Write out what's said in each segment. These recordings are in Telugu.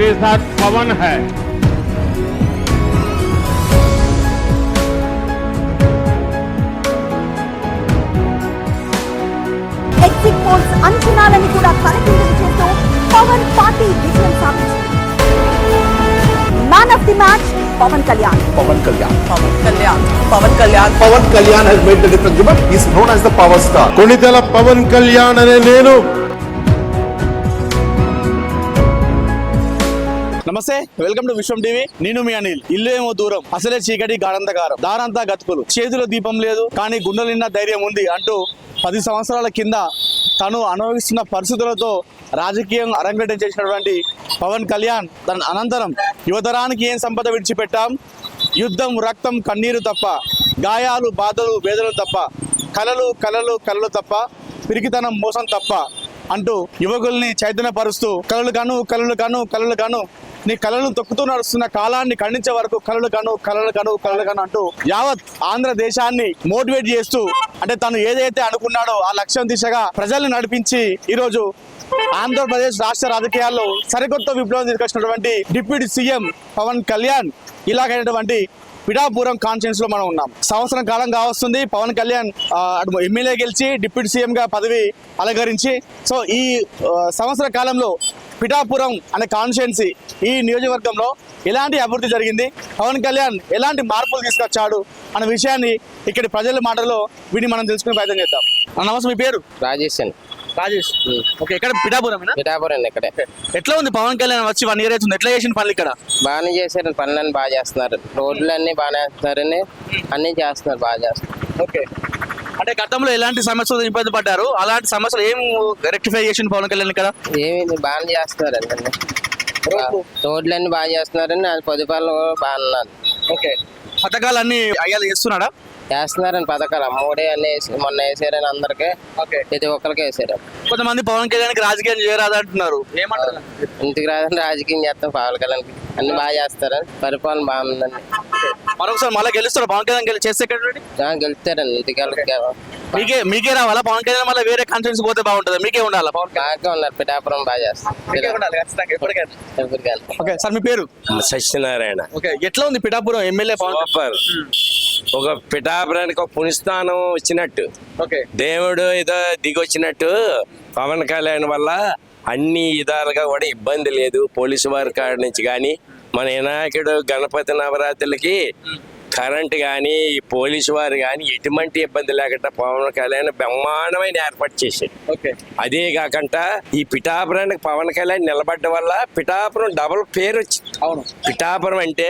मेरे साथ पवन है ఎగ్జిట్ పోల్స్ అంచనాలని కూడా తలకిందులు చేస్తూ పవన్ పార్టీ విజయం సాధించింది man of the match Pawan Kalyan Pawan Kalyan. Pawan Kalyan Pawan Kalyan Pawan Kalyan has made the difference. You know, he's known as the power star. Konidela Pawan Kalyan అనే నేను నమస్తే వెల్కమ్ టు విశ్వం టీవీ. నేను మీ అనిల్. ఇల్లు ఏమో దూరం. అసలే చీకటి గాఢంధకారం. దారంతా గతుకులు. చేతిలో దీపం లేదు కానీ గుండెల నిండా ధైర్యం ఉంది అంటూ పది సంవత్సరాల కింద తను అనుభవిస్తున్న పరిస్థితులతో రాజకీయం అరంగేటం చేసినటువంటి పవన్ కళ్యాణ్ దాని అనంతరం యువతరానికి ఏం సంపద విడిచిపెట్టాం? యుద్ధం రక్తం కన్నీరు తప్ప గాయాలు బాధలు వేదనలు తప్ప కలలు కలలు కలలు తప్ప పిరికితనం మోసం తప్ప అంటూ యువకుల్ని చైతన్యపరుస్తూ కలలు కాను కలలు కాను కలలు కాను నీ కళలను తొక్కుతూ నడుస్తున్న కాలాన్ని ఖండించే వరకు కళలు కాను కళలు కాను కళలు కాను అంటూ యావత్ ఆంధ్ర దేశాన్ని మోటివేట్ చేస్తూ అంటే తను ఏదైతే అనుకున్నాడో ఆ లక్ష్యం దిశగా ప్రజల్ని నడిపించి ఈరోజు ఆంధ్రప్రదేశ్ రాష్ట్ర రాజకీయాల్లో సరికొత్త విప్లవం తీసుకొచ్చినటువంటి డిప్యూటీ సీఎం పవన్ కళ్యాణ్ ఇలాగైనటువంటి పిఠాపురం కాన్ఫరెన్స్లో మనం ఉన్నాం. సంవత్సరం కాలం కావస్తుంది పవన్ కళ్యాణ్ అటు ఎమ్మెల్యే గెలిచి డిప్యూటీ సీఎం గా పదవి అలంకరించి సో ఈ సంవత్సర కాలంలో పిఠాపురం అనే కాన్స్టిట్యున్సీ ఈ నియోజకవర్గంలో ఎలాంటి అభివృద్ధి జరిగింది? పవన్ కళ్యాణ్ ఎలాంటి మార్పులు తీసుకొచ్చాడు? అన్న విషయాన్ని ఇక్కడి ప్రజల మాటలో విని మనం తెలుసుకునే ప్రయత్నం చేద్దాం. నమస్తే మీ పేరు? రాజేష్ అని రాజేష్. ఓకే ఇక్కడ పిఠాపురం పిఠాపురం ఇక్కడే. ఎట్లా ఉంది పవన్ కళ్యాణ్ వచ్చి వన్ ఇయర్ అవుతుంది? ఎట్లా చేసిన పనులు ఇక్కడ? బాగానే చేశారు పనులన్నీ బాగా చేస్తున్నారు. రోడ్లు అన్ని బాగానే వేస్తున్నారని అన్ని చేస్తున్నారు బాగా చేస్తున్నారు. ఓకే. అంటే గతంలో ఎలాంటి సమస్యలు ఇబ్బంది పడ్డారు? అలాంటి సమస్యలు ఏం రెక్టిఫై చేసిన పవన్ కళ్యాణ్ ఇక్కడ? ఏమి బాగానే చేస్తున్నారు అన్ని రోడ్లు? అన్ని బాగా చేస్తున్నారని పొదుపాలు బాగున్నారు ఓకే. పథకాలన్నీ అయ్యాలు చేస్తున్నాడా? చేస్తున్నారని పథకాలు. అమ్మఒడి అన్ని వేసి మొన్న వేసారని అందరికి ఓకే. ప్రతి ఒక్కరికి వేసారు. కొంతమంది పవన్ కళ్యాణ్కి రాజకీయం చేయరాదు అంటున్నారు ఏమంటారు? ఇంటికి రాదని రాజకీయం చేస్తాం పవన్ కళ్యాణ్కి. అన్ని బాగా చేస్తారని పరిపాలన బాగుందండి. మరొకసారి మళ్ళీ గెలుస్తారు? పవన్ కళ్యాణ్ గెలి చేస్తే గెలుస్తారండి. ఇంటికి మీకే మీకే రావాలా? పవన్ కళ్యాణ్ మళ్ళీ వేరే కాన్ఫరెన్స్ పోతే బాగుంటుంది? మీకే ఉండాలా పవన్ బాగా ఉన్నారు పిఠాపురం బాగా చేస్తారు. మీకే ఉండాలి ఖచ్చితంగా. ఎప్పటికైనా. ఎవరికైనా ఓకే సార్ మీ పేరు? సత్యనారాయణ. ఓకే ఎట్లా ఉంది పిఠాపురం ఎమ్మెల్యే పవన్ ఒక పిఠాపురానికి ఒక పునిస్థానం వచ్చినట్టు ఓకే. దేవుడు ఏదో దిగొచ్చినట్టు పవన్ కళ్యాణ్ వల్ల అన్ని విధాలుగా కూడా ఇబ్బంది లేదు. పోలీసు వారి కాడ నుంచి కానీ మన వినాయకుడు గణపతి నవరాత్రులకి కరెంట్ కానీ పోలీసు వారు కానీ ఎటువంటి ఇబ్బంది లేకుండా పవన్ కళ్యాణ్ బ్రహ్మాండమైన ఏర్పాటు చేశాడు. ఓకే. అదే కాకుండా ఈ పిఠాపురానికి పవన్ కళ్యాణ్ నిలబడ్డ వల్ల పిఠాపురం డబుల్ పేరు వచ్చింది. అవును. పిఠాపురం అంటే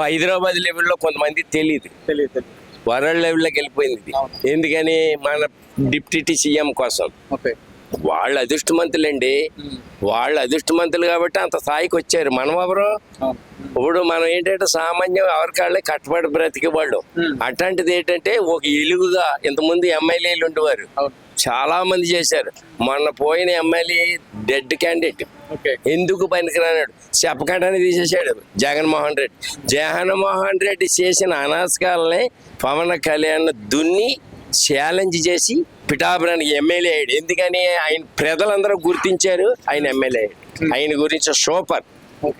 హైదరాబాద్ లెవెల్లో కొంతమంది తెలియదు తెలియదు వరల్డ్ లెవెల్లోకి వెళ్ళిపోయింది ఇది. ఎందుకని? మన డిప్యూటీ సీఎం కోసం. ఓకే. వాళ్ళు అదృష్టమంతులండి. వాళ్ళు అదృష్టమంతులు కాబట్టి అంత స్థాయికి వచ్చారు. మనం ఎవరు? ఇప్పుడు మనం ఏంటంటే సామాన్యం ఎవరికాళ్ళే కట్టుబడి బ్రతికే వాళ్ళు. అట్లాంటిది ఏంటంటే ఒక ఎలుగుగా ఇంతకుముందు ఎమ్మెల్యేలు ఉండేవారు. చాలా మంది చేశారు. మొన్న పోయిన ఎమ్మెల్యే డెడ్ క్యాండిడేట్. ఎందుకు పనికిరానాడు? చెప్పకుండానే తీసేశాడు జగన్మోహన్ రెడ్డి. జగన్మోహన్ రెడ్డి చేసిన అనాశకాలని పవన్ కళ్యాణ్ దున్ని ఛాలెంజ్ చేసి పిఠాపురానికి ఎమ్మెల్యే అయ్యాడు. ఎందుకని? ఆయన ప్రజలందరూ గుర్తించారు ఆయన ఎమ్మెల్యే అయ్యాడు. ఆయన గురించి సూపర్.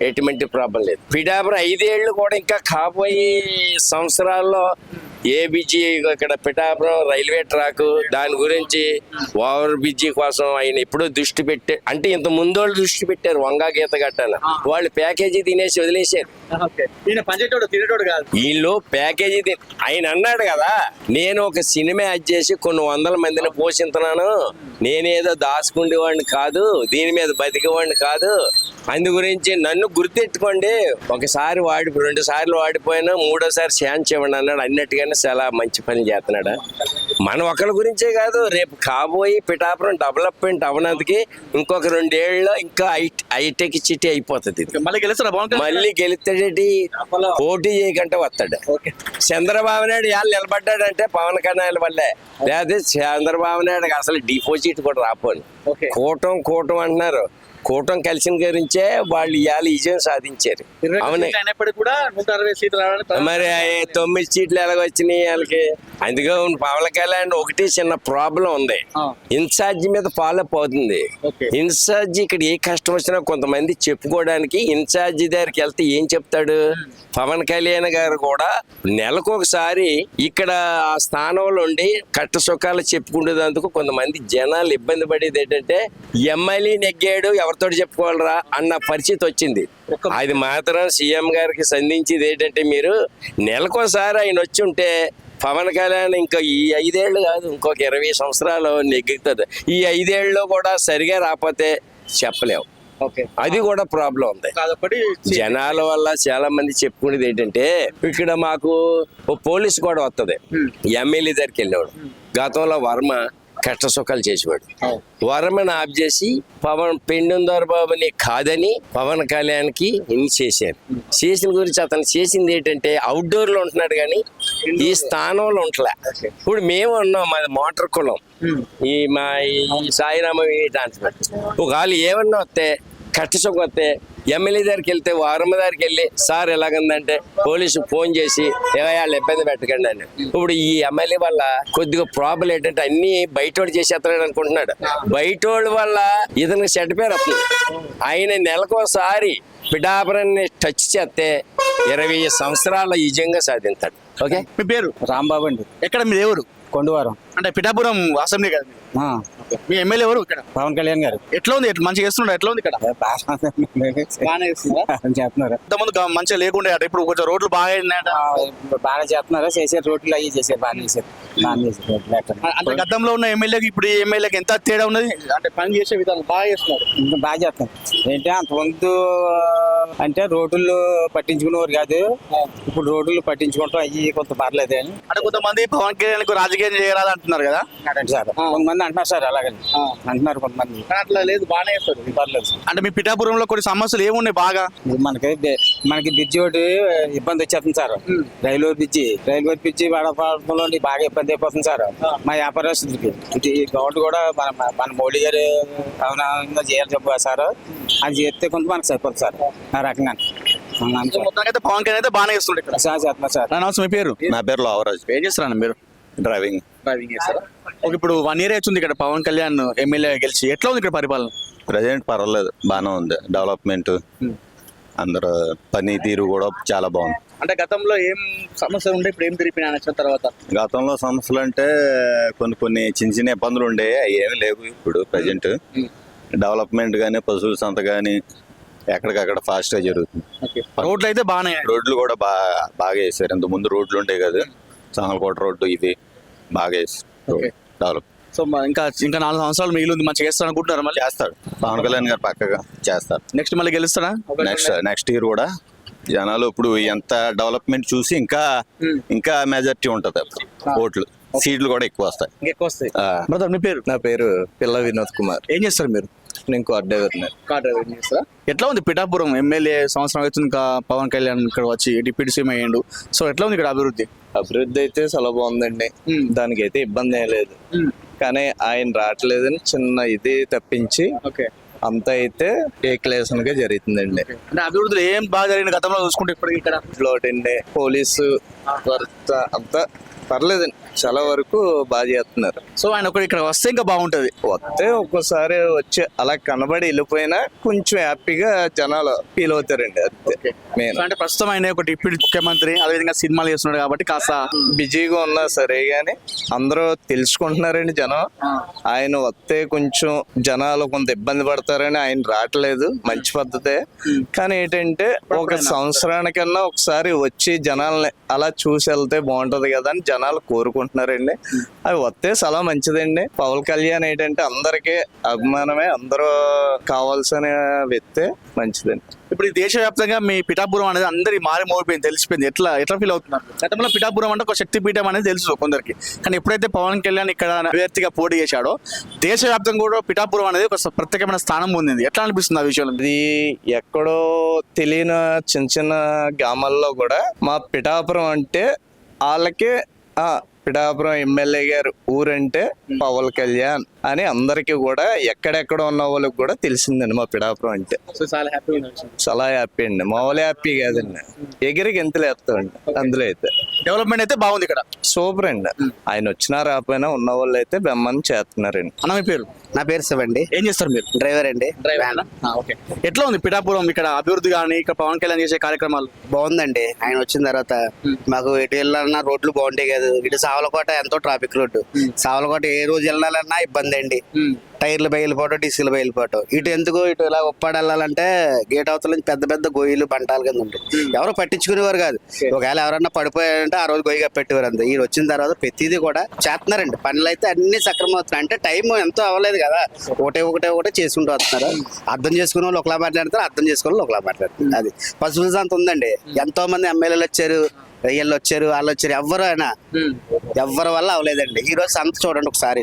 ఎటువంటి ప్రాబ్లం లేదు. పిఠాపురం ఐదేళ్ళు కూడా ఇంకా కాబోయే సంవత్సరాల్లో ఏబిజీ ఇక్కడ పిఠాపురం రైల్వే ట్రాక్ దాని గురించి ఓవర్ బ్రిడ్జి కోసం ఆయన ఎప్పుడో దృష్టి పెట్టే అంటే ఇంత ముందు వాళ్ళు దృష్టి పెట్టారు వంగా గీత గట్టన వాళ్ళు ప్యాకేజీ తినేసి వదిలేశారు. పంచేటోడు తినేటోడు కాదు. వీళ్ళు ప్యాకేజీ ఆయన అన్నాడు కదా నేను ఒక సినిమా యాడ్ చేసి కొన్ని వందల మందిని పోషిస్తున్నాను నేనేదో దాచుకుండేవాడిని కాదు దీని మీద బతికేవాడిని కాదు. అందు గురించి నన్ను గుర్తెట్టుకోండి ఒకసారి వాడి రెండు సార్లు వాడిపోయినా మూడోసారి ఛాన్స్ ఇవ్వండి అన్నాడు. అన్నట్టుగానే చాలా మంచి పని చేస్తున్నాడు. మన ఒకరి గురించే కాదు రేపు కాబోయి పిఠాపురం డెవలప్మెంట్ అవనందుకి ఇంకొక రెండేళ్ళలో ఇంకా హైట్ హైటెక్ సిటీ అయిపోతుంది మళ్ళీ కళ్యాణ్? మళ్ళీ పోటీ చేయకుండా వస్తాడు. ఓకే. చంద్రబాబు నాయుడు వాళ్ళు నిలబడ్డాడంటే పవన్ కళ్యాణ్ వల్లే. లేదా చంద్రబాబు నాయుడు అసలు డిపాజిట్ కూడా రాపోను ఓకే. కూటం కూటం అంటున్నారు. కూటమి కలిసిన గురించే వాళ్ళు ఇవాళ విజయం సాధించారు. ఇరవై అవునే. సీట్లు అయినప్పటికీ కూడా నూట అరవై సీట్లు రావడానికి మరి తొమ్మిది సీట్లు ఎలాగ వచ్చినాయి వాళ్ళకి? అందుకే పవన్ కళ్యాణ్ ఒకటి చిన్న ప్రాబ్లం ఉంది. ఇన్ఛార్జ్ మీద ఫాలో అవుతుంది. ఓకే. ఇన్ఛార్జ్ ఇక్కడ ఏ కష్టం వచ్చినా కొంతమంది చెప్పుకోవడానికి ఇన్ఛార్జ్ దగ్గరికి వెళ్తే ఏం చెప్తాడు? పవన్ కళ్యాణ్ గారు కూడా నెలకు ఒకసారి ఇక్కడ ఆ స్థానంలో ఉండి కట్ట సుఖాలు చెప్పుకునేందుకు కొంతమంది జనాలు ఇబ్బంది పడేది ఏంటంటే ఎమ్మెల్యే నెగ్గాడు ఎవరితో చెప్పుకోవాలరా అన్న పరిస్థితి వచ్చింది. అది మాత్రం సీఎం గారికి సంధించేది ఏంటంటే మీరు నెలకోసారి ఆయన వచ్చి ఉంటే పవన్ కళ్యాణ్ ఇంకా ఈ ఐదేళ్ళు కాదు ఇంకొక ఇరవై సంవత్సరాలు నెగ్గుతుంది. ఈ ఐదేళ్ళు కూడా సరిగా రాకపోతే చెప్పలేము ఓకే. అది కూడా ప్రాబ్లం ఉంది జనాల వల్ల చాలా మంది చెప్పుకునేది ఏంటంటే ఇక్కడ మాకు పోలీస్ కూడా వస్తుంది ఎమ్మెల్యే దగ్గరికి వెళ్ళేవాడు. గతంలో వర్మ కష్ట సుఖాలు చేసేవాడు. వర్మని ఆఫ్ చేసి పవన్ పెండుందర్ బాబుని కాదని పవన్ కళ్యాణ్కి ఇన్ని చేశారు. చేసిన గురించి అతను చేసింది ఏంటంటే అవుట్డోర్లో ఉంటున్నాడు కానీ ఈ స్థానంలో ఉంటలే. ఇప్పుడు మేము ఉన్నాం మాది మోటార్ కులం. ఈ మా ఈ సాయిరామ డాన్స్ ఒకవేళ ఏమన్నా వస్తే కష్ట సుఖం వస్తే ఎమ్మెల్యే దగ్గరికి వెళ్తే వారమ్మ దగ్గరికి వెళ్ళి సార్ ఎలాగందంటే పోలీసు ఫోన్ చేసి "ఏవయ్య, వాళ్ళు ఇబ్బంది పెట్టకండి అని. ఇప్పుడు ఈ ఎమ్మెల్యే వల్ల కొద్దిగా ప్రాబ్లం ఏంటంటే అన్ని బయటోడు చేసేస్తాడు అనుకుంటున్నాడు. బయటోడు వల్ల ఇతనికి చెడ్డ పేరు వస్తుంది. ఆయన నెలకోసారి పిఠాపురాన్ని టచ్ చేస్తే ఇరవై సంవత్సరాల విజయంగా సాధించాడు. ఓకే? మీ పేరు? రాంబాబు అండి. ఎక్కడ మీ ఎవరు కొండవారం. అంటే పిఠాపురం అసెంబ్లీ కదా మీ ఎమ్మెల్యే ఎవరు ఇక్కడ? పవన్ కళ్యాణ్ గారు. ఎట్లా ఉంది? మంచిగా చేస్తున్నాడు? ఎట్లా ఉంది ఇక్కడ? బాగానే చేస్తున్నారా ఇంతకుముందు మంచిగా లేకుండే ఇప్పుడు కొంచెం రోడ్లు బాగా బాగానే చేస్తున్నారు చేసే రోడ్లు అవి చేశారు రోడ్లు ఎక్కడ అంటే గతంలో ఉన్న ఎమ్మెల్యేకి ఇప్పుడు ఎమ్మెల్యేకి ఎంత తేడా ఉన్నది? అంటే పని చేసే విధానం బాగా చేస్తున్నారు ఇంకా బాగా చేస్తున్నారు ఏంటి అంతకుముందు అంటే రోడ్లు పట్టించుకునేవారు కాదు. ఇప్పుడు రోడ్లు పట్టించుకుంటాం. అవి కొంత పర్లేదు అని అంటే కొంతమంది పవన్ కళ్యాణ్ రాజకీయం చేయరాదు అంటున్నారు కదా? సార్. కొంతమంది అంటున్నారు సార్ అలాగని అంటున్నారు కొంతమంది. అట్లా లేదు బాగానే చేస్తారు పర్లేదు. అంటే మీ పిఠాపురంలో కొన్ని సమస్యలు ఏమున్నాయి బాగా? మనకి మనకి బ్రిడ్జి ఒకటి ఇబ్బంది వచ్చేస్తుంది sir. Railway bridge railway bridge వడపడంలో బాగా ఇబ్బంది అయిపోతుంది సార్. మా వ్యాపారస్తులకి. ఇది గవర్నమెంట్ కూడా మన మన మోడీ గారు అవునా చేయాలి చెప్పు సార్. అది చేస్తే కొంత మనకు సరిపోతుంది సార్. ఆ రకంగా. మొత్తానికి అయితే పవన్ కళ్యాణ్ అయితే బాగానే చేస్తుండే ఇక్కడ. సార్ చేస్తున్నా సార్. నా నమస్తే మీ పేరు? నా పేరు లావరాజ్. ఏం చేస్తారా మీరు? డ్రైవింగ్. డ్రైవింగ్ చేస్తారా? ఓకే ఇప్పుడు వన్ ఇయర్ అవుతుంది ఇక్కడ పవన్ కళ్యాణ్ ఎమ్మెల్యే గెలిచి. ఎట్లా ఉంది ఇక్కడ పరిపాలన? ప్రజెంట్ పర్వాలేదు బాగానే ఉంది. డెవలప్మెంట్ అందరు పనితీరు కూడా చాలా బాగుంది. అంటే గతంలో ఏం సమస్యలు ఉండే ఇప్పుడు ఏం తిరిగిపోయినా వచ్చిన తర్వాత? గతంలో సమస్యలు అంటే కొన్ని కొన్ని చిన్న చిన్న ఇబ్బందులు ఉండే అవి ఏమీ లేవు ఇప్పుడు ప్రజెంట్ డెవలప్మెంట్ కానీ పశువుల సంత కానీ ఎక్కడికక్కడ ఫాస్ట్గా జరుగుతుంది. రోడ్లు అయితే బాగానే రోడ్లు కూడా బాగా బాగా వేసారు ఇంత ముందు రోడ్లు ఉంటాయి కదా సంగలకోట రోడ్డు ఇది. బాగా. డెవలప్ సో మ- ఇంకా ఇంకా నాలుగు సంవత్సరాలు మిగిలి ఉంది మంచిగా చేస్తారు అనుకుంటున్నారు మళ్ళీ? చేస్తాడు. పవన్ కళ్యాణ్ గారు పక్కగా చేస్తారు నెక్స్ట్ మళ్ళీ గెలుస్తారా నెక్స్ట్ నెక్స్ట్ ఇయర్ కూడా. జనాలు ఇప్పుడు ఎంత డెవలప్మెంట్ చూసి ఇంకా ఇంకా మెజారిటీ ఉంటది ఓట్లు. సీట్లు కూడా ఎక్కువ వస్తాయి. ఎక్కువ వస్తాయి. బ్రదర్ మీ పేరు? నా పేరు పిల్ల వినోద్ కుమార్. ఏం చేస్తారు మీరు? నేను కార్ డ్రైవర్ని కార్ ఎట్లా ఉంది పిఠాపురం ఎమ్మెల్యే సంవత్సరం అవుతుంది ఇంకా పవన్ కళ్యాణ్ ఇక్కడ వచ్చి డిప్యూటీ సీఎం అయ్యిండు. సో ఎట్లా ఉంది ఇక్కడ అభివృద్ధి? అభివృద్ధి అయితే చాలా బాగుందండి. మ్మ్. దానికి అయితే ఇబ్బంది ఏం లేదు. కానీ ఆయన రావట్లేదని చిన్న ఇది తప్పించి ఓకే. అంతా అయితే ఏకలేషన్గా జరుగుతుందండి అంటే అభివృద్ధిలో ఏం బాగా జరిగింది గతంలో చూసుకుంటే ఇప్పటికి ఇక్కడ? లోటండి పోలీసు వర్త అంతా పర్లేదండి చాలా వరకు బాగా చేస్తున్నారు. సో ఆయన ఒకటి ఇక్కడ వస్తే ఇంకా బాగుంటది. వస్తే ఒక్కోసారి వచ్చి అలా కనబడి వెళ్ళిపోయినా కొంచెం హ్యాపీగా జనాలు ఫీల్ అవుతారండి అంతే. నేను అంటే ప్రస్తుతం ఆయన ఒక డిప్యూటీ ముఖ్యమంత్రి అదేవిధంగా సినిమాలు చేస్తున్నాడు కాబట్టి కాస్త బిజీగా ఉన్నా సరే గాని అందరూ తెలుసుకుంటున్నారండి జనం. ఆయన వస్తే కొంచెం జనాలు కొంత ఇబ్బంది పడతారని ఆయన రావట్లేదు మంచి పద్ధతే. కానీ ఏంటంటే ఒక సంవత్సరానికన్నా ఒకసారి వచ్చి జనాల్ని అలా చూసి వెళ్తే బాగుంటది కదా అని జనాలు కోరుకుంటున్నారండి. అవి వస్తే చాలా మంచిదండి. పవన్ కళ్యాణ్ ఏంటంటే అందరికీ అభిమానమే అందరూ కావాల్సిన వ్యక్తే మంచిదండి. ఇప్పుడు ఈ దేశవ్యాప్తంగా మీ పిఠాపురం అనేది అందరి మారి మోగిపోయింది తెలిసిపోయింది. ఎట్లా ఎట్లా ఫీల్ అవుతున్నారు? గతంలో పిఠాపురం అంటే ఒక శక్తి పీఠం అనేది తెలుసు కొందరికి. కానీ ఎప్పుడైతే పవన్ కళ్యాణ్ ఇక్కడ అభ్యర్థిగా పోటీ చేశాడో దేశవ్యాప్తంగా కూడా పిఠాపురం అనేది ఒక ప్రత్యేకమైన స్థానం పొందింది. ఎట్లా అనిపిస్తుంది ఆ విషయంలో? ఇది ఎక్కడో తెలియని చిన్న చిన్న గ్రామాల్లో కూడా మా పిఠాపురం అంటే వాళ్ళకే ఆ పిఠాపురం ఎమ్మెల్యే గారు ఊరంటే పవన్ కళ్యాణ్ అని అందరికీ కూడా ఎక్కడెక్కడ ఉన్న వాళ్ళకి కూడా తెలిసిందండి మా పిఠాపురం అంటే. సో చాలా హ్యాపీ చాలా హ్యాపీ అండి. మామూలు హ్యాపీ కాదండి. ఎగిరికి ఎంత లేస్తామండి అందులో అయితే. డెవలప్మెంట్ అయితే బాగుంది ఇక్కడ. సూపర్ అండి. ఆయన వచ్చినా రాకపోయినా ఉన్న వాళ్ళు అయితే బెమ్మని చేస్తున్నారండి. అన్న మీ పేరు? నా పేరు శివ అండి ఏం చేస్తారు మీరు? డ్రైవర్ అండి. డ్రైవర్? ఓకే. ఎట్లా ఉంది పిఠాపురం ఇక్కడ అభివృద్ధి కానీ ఇక్కడ పవన్ కళ్యాణ్ చేసే కార్యక్రమాలు? బాగుందండి. ఆయన వచ్చిన తర్వాత మాకు ఎటు వెళ్ళాలన్నా రోడ్లు బాగుంటాయి కదా. ఇటు సావలకోట ఎంతో ట్రాఫిక్ రోడ్డు. సావలకోట ఏ రోజు వెళ్ళాలన్నా ఇబ్బంది అండి. టైర్లు బయలుపోవటం డీసీలు బయలుపోవటం. ఇటు ఎందుకు ఇటు ఇలా ఉప్పాడు వెళ్ళాలంటే గేట్ అవతల నుంచి పెద్ద పెద్ద గొయ్యిలు బంటాల కింద ఉంటాయి. ఎవరు పట్టించుకునేవారు కాదు. ఒకవేళ ఎవరన్నా పడిపోయారంటే ఆ రోజు గొయ్యిగా పెట్టేవారు అంతే. ఈ వచ్చిన తర్వాత ప్రతిదీ కూడా చేస్తున్నారండి. పనులు అయితే అన్ని సక్రమం అవుతున్నాయి. అంటే టైం ఎంతో అవ్వలేదు కదా. ఒకటే ఒకటే ఒకటే చేసుకుంటూ వస్తున్నారు. అర్థం చేసుకునే వాళ్ళు ఒకలా మాట్లాడతారు అర్థం చేసుకునే వాళ్ళు ఒకలా మాట్లాడతారు. అది పశువుల సంత ఉందండి. ఎంతో మంది ఎమ్మెల్యేలు వచ్చారు వీళ్ళు వచ్చారు వాళ్ళు వచ్చారు. ఎవరు అయినా ఎవరి వల్ల అవ్వలేదండి. ఈ రోజు సంత చూడండి ఒకసారి.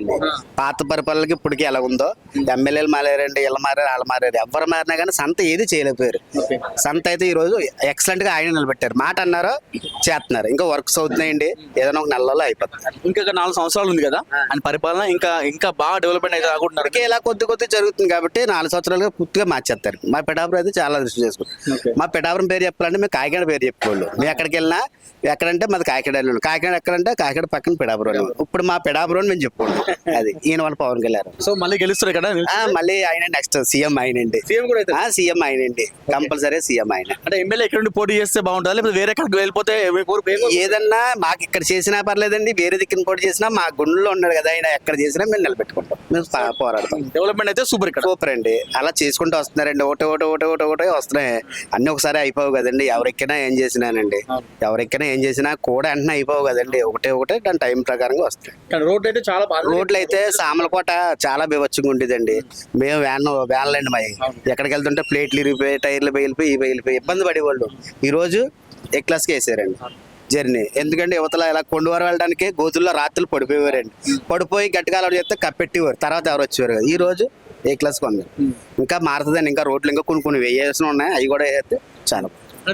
పాత పరిపాలనకి ఇప్పటికి ఎలా ఉందో. ఎమ్మెల్యేలు మారారండి వీళ్ళు మారారు వాళ్ళు మారారు. ఎవరు మారినా కానీ సంత ఏది చేయలేకపోయారు. సంత అయితే ఈ రోజు ఎక్సలెంట్గా ఆయన నిలబెట్టారు. మాట అన్నారు చేస్తున్నారు. ఇంకా వర్క్స్ అవుతున్నాయండి. ఏదైనా ఒక నెలలో అయిపోతుంది. ఇంకా నాలుగు సంవత్సరాలు ఉంది కదా. అని పరిపాలన ఇంకా ఇంకా బాగా డెవలప్మెంట్ అయితే అనుకుంటున్నారు ఇప్పటికే ఇలా కొద్ది కొద్ది జరుగుతుంది కాబట్టి నాలుగు సంవత్సరాలుగా పూర్తిగా మార్చేస్తారు. మా పిఠాపురం అయితే చాలా దృష్టి చేసుకుంటాం మా పిఠాపురం పేరు చెప్పాలంటే మేము కాకినాడ పేరు చెప్పుకోళ్ళు మేము ఎక్కడికి వెళ్ళినా ఎక్కడంటే మాది కాకినాడ కాకినాడ ఎక్కడంటే కాకినాడ పక్కన పిఠాపురం. ఇప్పుడు మా పిఠాపురం అని మేము చెప్పుకోండి అది ఈయన వాళ్ళ పవన్ కళ్యాణ్. సో మళ్ళీ గెలుస్తారు ఇక్కడ ఆ, మళ్ళీ ఆయన నెక్స్ట్ సీఎం ఆయనండి. సీఎం కూడా సీఎం ఆయనండి. కంపల్సరీ సీఎం ఆయన. అంటే ఎమ్మెల్యే ఎక్కడ నుండి పోటీ చేస్తే బాగుంటుందా? లేకపోతే వేరే ఎక్కడికి వెళ్ళిపోతే ఏదన్నా మాకు ఇక్కడ చేసినా పర్లేదండి వేరే దిక్కున పోటీ చేసినా మా గుండెలో ఉన్నాడు కదా ఆయన ఎక్కడ చేసినా మేము నిలబెట్టుకుంటాం. మేము పోరాడతాం. డెవలప్మెంట్ అయితే సూపర్ ఇక్కడ. సూపర్ అండి. అలా చేసుకుంటూ వస్తున్నారండి. ఒకటి ఒకటి ఒకటి ఒకటి ఒకటి వస్తున్నాయి. అన్ని ఒకసారి అయిపోవు కదండి. ఎవరెక్కినా ఏం చేసినానండి. ఎవరెక్కినా ఏం చేసినా కూడా వెంటనే అయిపోవు కదండి. ఒకటే ఒకటే దాని టైం ప్రకారంగా వస్తాయి. ఇక్కడ రోడ్ అయితే చాలా బాగా రోడ్లు అయితే సామలకోట చాలా బీభత్సంగా ఉండేదండి. మేము వ్యాన్ వ్యాన్లండి మా ఎక్కడికి వెళ్తుంటే ప్లేట్లు ఇరిగిపోయి టైర్లు బయలిపోయి ఇవి బయలిపోయి ఇబ్బంది పడేవాళ్ళు. ఈ రోజు ఏ క్లాస్కి వేసారండి. జర్నీ. ఎందుకంటే యువతల ఇలా కొండవారు వెళ్ళడానికి గోతుల్లో రాత్రులు పడిపోయేవారండి. పడిపోయి గట్టిగా అలవాటు చేస్తే కప్పెట్టేవారు. తర్వాత ఎవరు వచ్చేవారు కదా. ఈ రోజు ఏ క్లాస్కి ఉంది ఇంకా మారుతుందండి. ఇంకా రోడ్లు ఇంకా కొన్ని కొన్ని వేయాల్సిన ఉన్నాయి. అవి కూడా వేస్తే చాలా.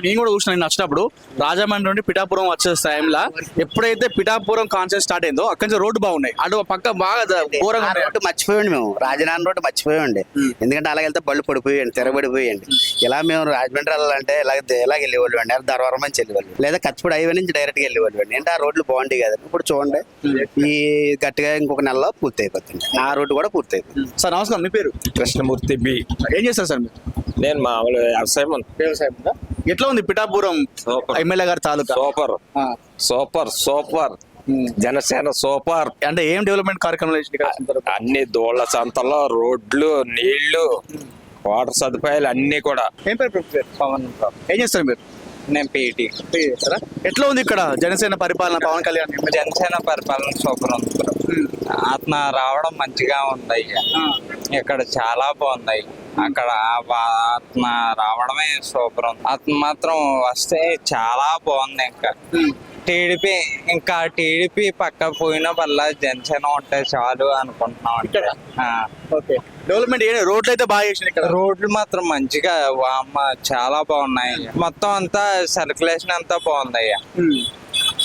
నేను కూడా చూసిన నేను వచ్చినప్పుడు రాజమండ్రి నుండి పిఠాపురం వచ్చే టైంలో ఎప్పుడైతే పిఠాపురం కాన్సెప్ట్ స్టార్ట్ అయిందో అక్కడి నుంచి రోడ్డు బాగున్నాయి. అటు పక్క బాగా ఘోరంగా. రోడ్డు మర్చిపోయండి మేము. రాజధాని రోడ్డు మర్చిపోయండి ఎందుకంటే అలా వెళ్తే బళ్ళు పడిపోయండి తిరగబడిపోయండి ఇలా మేము రాజమండ్రి వెళ్ళాలంటే ఇలా ఇలా వెళ్ళేవాళ్ళు అండి. ధర్వరం నుంచి వెళ్ళేవాళ్ళు. లేదా కచ్చిపూడి హైవే నుంచి డైరెక్ట్గా వెళ్ళేవాళ్ళు అండి. అంటే ఆ రోడ్లు బాగుంటాయి కదా. ఇప్పుడు చూడండి. ఈ గట్టిగా ఇంకొక నెలలో పూర్తి అయిపోతుంది ఆ రోడ్డు కూడా పూర్తి అయిపోతుంది సార్ నమస్కారం. మీ పేరు? కృష్ణమూర్తి బి. ఏం చేస్తారు సార్ మీరు? నేను మామూలు వ్యవసాయం వ్యవసాయం? ఎట్లా ఉంది పిఠాపురం సూపర్. ఎమ్మెల్యే గారి తాలూకా సూపర్ ఆ. సూపర్ సూపర్ జనసేన సూపర్ అంటే ఏం డెవలప్మెంట్ కార్యక్రమాలు ఇక్కడ? అన్ని దోళ్ళ సంతలో రోడ్లు నీళ్ళు వాటర్ సదుపాయాలు అన్ని కూడా ఏం పేరు మీ పేరు? పవన్ ఏం చేస్తారు మీరు నేను పీటీ చేస్తారా? ఎట్లా ఉంది ఇక్కడ జనసేన పరిపాలన పవన్ కళ్యాణ్ ఎమ్మెల్యే? జనసేన పరిపాలన సూపర్ ఉంది బ్రో. ఆత్మ రావడం మంచిగా ఉంది అయ్యా ఇక్కడ చాలా బాగుంది అక్కడ ఆత్మ రావడమే సూపర్ ఉంది. ఆత్మ మాత్రం వస్తే చాలా బాగుంది ఇంకా. టీడీపీ ఇంకా టీడీపీ పక్క పోయిన వల్ల జనసేన ఉంటే చాలు అనుకుంటున్నాం. ఓకే. డెవలప్మెంట్ రోడ్లు అయితే బాగా చేసింది ఇక్కడ. రోడ్లు మాత్రం మంచిగా చాలా బాగున్నాయి. మొత్తం అంతా సర్క్యులేషన్ అంతా బాగుంది అయ్యా.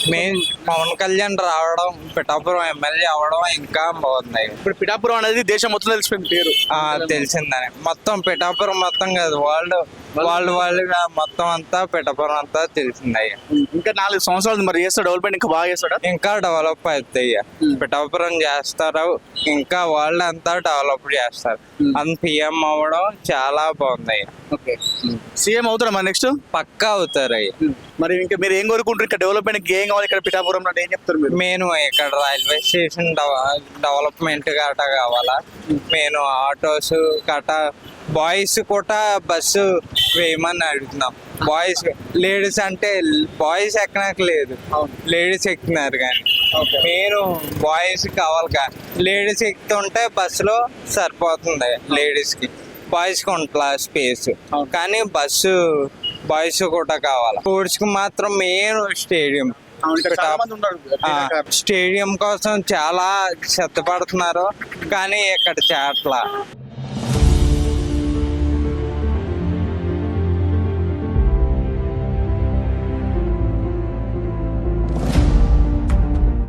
మెయిన్ పవన్ కళ్యాణ్ రావడం పిఠాపురం ఎమ్మెల్యే అవడం ఇంకా బాగుంది. ఇప్పుడు పిఠాపురం అనేది దేశం మొత్తం తెలిసిపోయింది పేరు. తెలిసిందని. మొత్తం పిఠాపురం మొత్తం కాదు వరల్డ్ వరల్డ్ వరల్డ్ మొత్తం అంతా పిఠాపురం అంతా తెలిసిందయ్యా ఇంకా నాలుగు సంవత్సరాలు మరి చేస్తాడు డెవలప్మెంట్ ఇంకా బాగా చేస్తాడా? ఇంకా డెవలప్ అవుతాయి పిఠాపురం చేస్తారు ఇంకా వరల్డ్ అంతా డెవలప్ చేస్తారు. అంత పిఎం అవ్వడం చాలా బాగుంది. ఓకే. సీఎం అవుతారా మరి నెక్స్ట్? పక్కా అవుతారు. అయ్యి మరి ఇంకా మీరు ఏం కోరుకుంటారు? ఇక్కడ డెవలప్మెంట్ ఏం కావాలి? ఇక్కడ పిఠాపురం అంటే ఏం చెప్తారు మీరు? నేను ఇక్కడ రైల్వే స్టేషన్ డెవ- డెవలప్మెంట్ గట కావాలా? నేను ఆటోస్ గట బాయ్స్ కూడా బస్సు వేయమని అడుగుతున్నాం. బాయ్స్ లేడీస్ అంటే బాయ్స్ ఎక్కనట్లేదు లేడీస్ ఎక్కుతున్నారు కానీ. నేను బాయ్స్ కావాలి కానీ లేడీస్ ఎక్కుతుంటే బస్సులో సరిపోతుంది లేడీస్కి. బాయ్స్కి ఉంటుందా స్పేస్. కానీ బస్సు బాయ్స్ కూడా కావాలి. స్పోర్ట్స్కి మాత్రం మెయిన్ స్టేడియం. స్టేడియం కోసం చాలా సిద్ధపడుతున్నారు కానీ ఇక్కడ చేట్ల